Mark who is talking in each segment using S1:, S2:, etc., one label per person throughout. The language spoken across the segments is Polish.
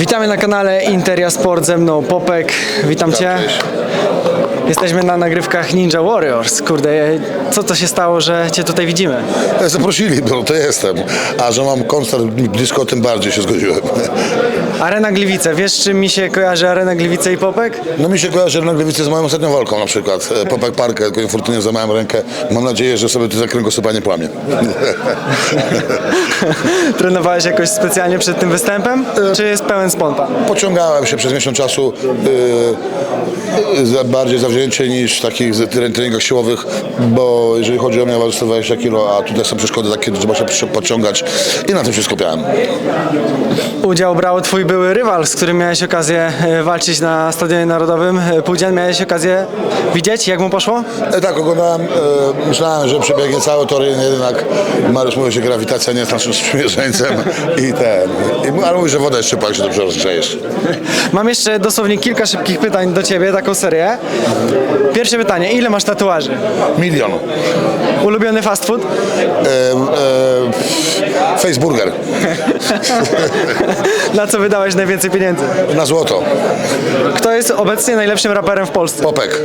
S1: Witamy na kanale Interia Sport ze mną Popek. Witam Cię. Jesteśmy na nagrywkach Ninja Warriors. Kurde, co to się stało, że Cię tutaj widzimy?
S2: Zaprosili, no to jestem. A że mam koncert blisko, tym bardziej się zgodziłem.
S1: Arena Gliwice. Wiesz, czym mi się kojarzy Arena Gliwice i Popek?
S2: No mi się kojarzy na Gliwice z moją ostatnią walką na przykład. E, Popek Parkę, tylko infortunnie złamałem rękę. Mam nadzieję, że sobie tutaj kręgosłupa nie płamie.
S1: Trenowałeś jakoś specjalnie przed tym występem? Czy jest pełen spontan?
S2: Pociągałem się przez miesiąc czasu yy, za, bardziej zawzięcie niż takich z- tre- treningach siłowych, bo jeżeli chodzi o mnie, waży 120 kg, a tutaj są przeszkody takie, że trzeba się przy- podciągać i na tym się skupiałem.
S1: Udział brał Twój były rywal, z którym miałeś okazję e, walczyć na Stadionie Narodowym. E, Pudzian, miałeś okazję widzieć, jak mu poszło?
S2: E, Tak, oglądałem, myślałem, że przebiegnie cały tor, jednak Mariusz mówi, że grawitacja nie jest naszym sprzymierzeńcem i ten, i, ale mówi, że woda jest ciepła, jak się dobrze rozgrzejesz.
S1: Mam jeszcze dosłownie kilka szybkich pytań do Ciebie, taką serię. Pierwsze pytanie, ile masz tatuaży?
S2: Milion.
S1: Ulubiony fast food?
S2: E, e, Faceburger
S1: Na co wydałeś najwięcej pieniędzy?
S2: na złoto.
S1: Kto jest obecnie najlepszym raperem w Polsce?
S2: Popek.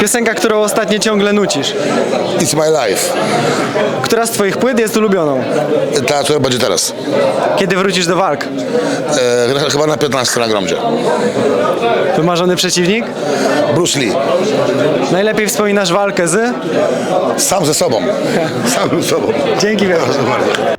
S1: Piosenka, którą ostatnio ciągle nucisz.
S2: It's my life.
S1: Która z Twoich płyt jest ulubioną?
S2: Ta, co będzie teraz.
S1: Kiedy wrócisz do walk?
S2: E, chyba na 15 na gromdzie.
S1: Wymarzony przeciwnik?
S2: Bruce Lee.
S1: Najlepiej wspominasz walkę z?
S2: Sam ze sobą. Sam ze sobą.
S1: Dzięki wielkie.
S2: Proszę bardzo.